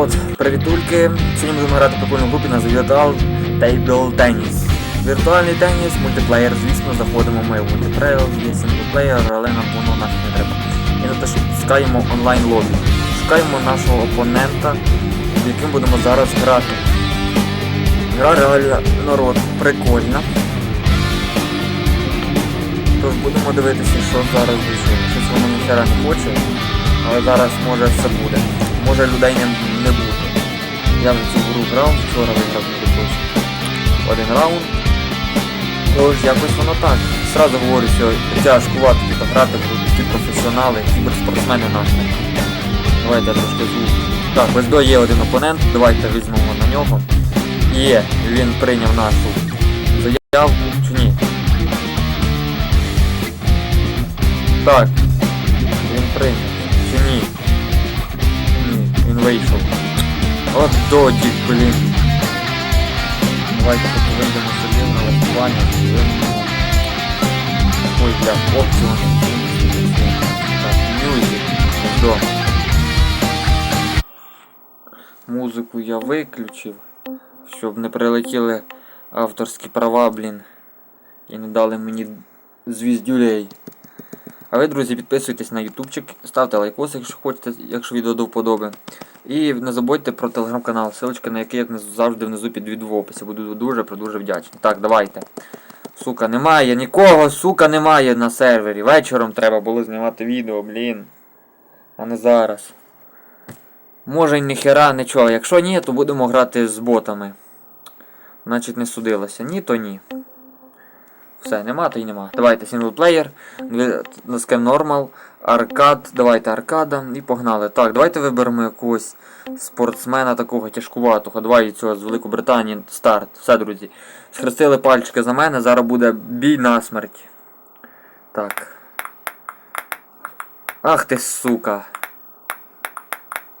народ, привітульки. Сьогодні будемо грати в прикольну групі на Virtual Table Tennis. Віртуальний теніс, мультиплеєр, звісно, заходимо ми в мультиплеєр, є синглплеєр, але нам воно нафіг не треба. І натискаємо онлайн лобі. Шукаємо нашого опонента, з яким будемо зараз грати. Гра реально народ прикольна. Тож будемо дивитися, що зараз вийшло. Щось воно ніхера не хоче, але зараз може все буде. Може людей не, не буде. Я в цю гру грав, вчора виграв точно. Один раунд. Тож якось воно так. Сразу говорю, що тяжкувати тут грати будуть такі професіонали, кіберспортсмени наші. Давайте я трошки звук. Так, ось до є один опонент, давайте візьмемо на нього. Є, він прийняв нашу заявку чи ні? Так. Він прийняв. Вийшов. От додік, блін. Давайте вийдемо собі на налаштування. Ой, бля, опціони. Так, мюзик. До. Музику я виключив, щоб не прилетіли авторські права, блін. І не дали мені звіздюлей. А ви, друзі, підписуйтесь на ютубчик, ставте лайкос, якщо хочете, якщо відео до вподоби. І не забудьте про телеграм-канал, ссылочка на який, як завжди, внизу під відео в описі. Буду дуже дуже вдячний. Так, давайте. Сука, немає, нікого, сука, немає на сервері. Вечором треба було знімати відео, блін. А не зараз. Може й ніхера нічого. Якщо ні, то будемо грати з ботами. Значить не судилося. Ні, то ні. Все, нема, то й нема. Давайте синглплеєр, натискаємо нормал, аркад, давайте аркада і погнали. Так, давайте виберемо якогось спортсмена такого тяжкуватого. Давай цього з Великобританії старт. Все, друзі. Схрестили пальчики за мене, зараз буде бій на смерть. Так. Ах ти сука.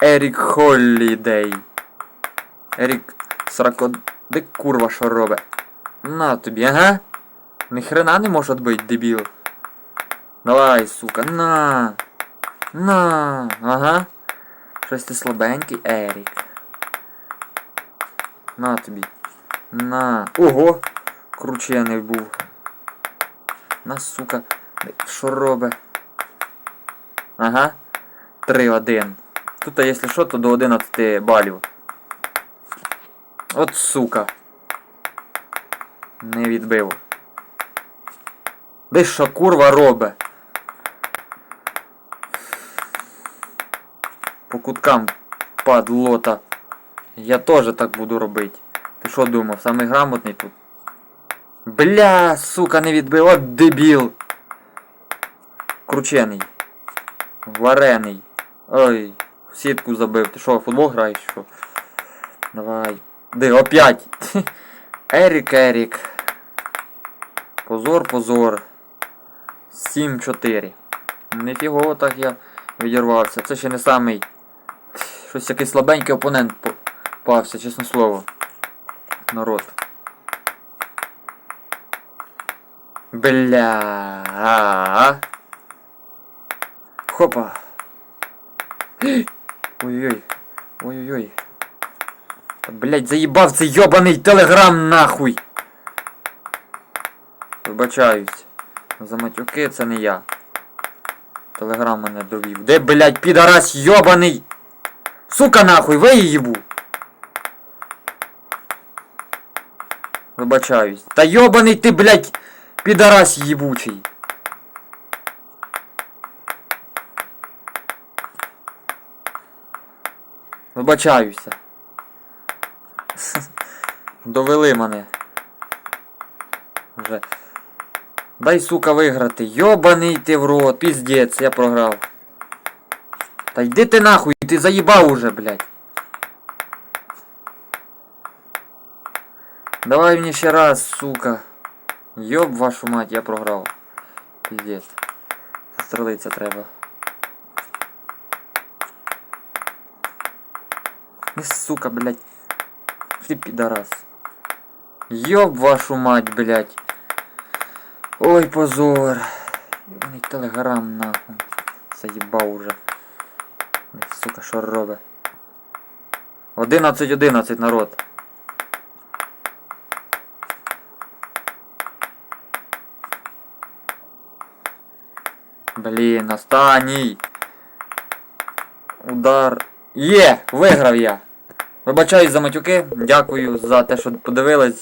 Ерік Холлідей. Ерік Срако... Де курва що робить? На тобі, ага. Ни хрена не може отбить, дебіл. Давай, сука, на. На. Ага. Щось ти слабенький, Ерік. На тобі. На. Ого! Кручений був. На, сука. Що робить? Ага. 3-1. Тут, якщо що, то до 11 балів. От сука. Не відбив. Де що курва робе? По куткам падлота. Я теж так буду робити. Ти що думав, самий грамотний тут? Бля, сука, не відбив, от дебіл. Кручений. Варений. Ой, в сітку забив. Ти що, футбол граєш? Що? Давай. Ди, опять. Ерік, Ерік. Позор, позор. 7-4. Нефігово так я відірвався. Це ще не самий. Щось якийсь слабенький опонент попався, чесне слово. Народ. Бля. Хопа. Ой-ой-ой. Ой-ой-ой. Блять, заїбав цей йобаний телеграм нахуй. Вибачаюсь. За матюки це не я. Телеграм мене довів. Де, блять, підарас йобаний! Сука нахуй, ви їбу! Вибачаюсь. Та йобаний ти, блять, підарас їбучий. Вибачаюся. Довели мене. Вже. Дай, сука, виграти. Йобаний ти в рот, піздець, я програв. Та йди ти нахуй, ти заїбав уже, блядь. Давай мені ще раз, сука. Йоб вашу мать, я програв. Піздець. Застрелиться треба. Не сука, блядь. Ты пидорас. Ёб вашу мать, блядь. Ой, позор. Ебаний телеграм нахуй. Заїбав уже. Сука, що робить. 11-11 народ. Блін, останній. Удар. Є! Виграв я! Вибачаюсь за матюки. Дякую за те, що подивились.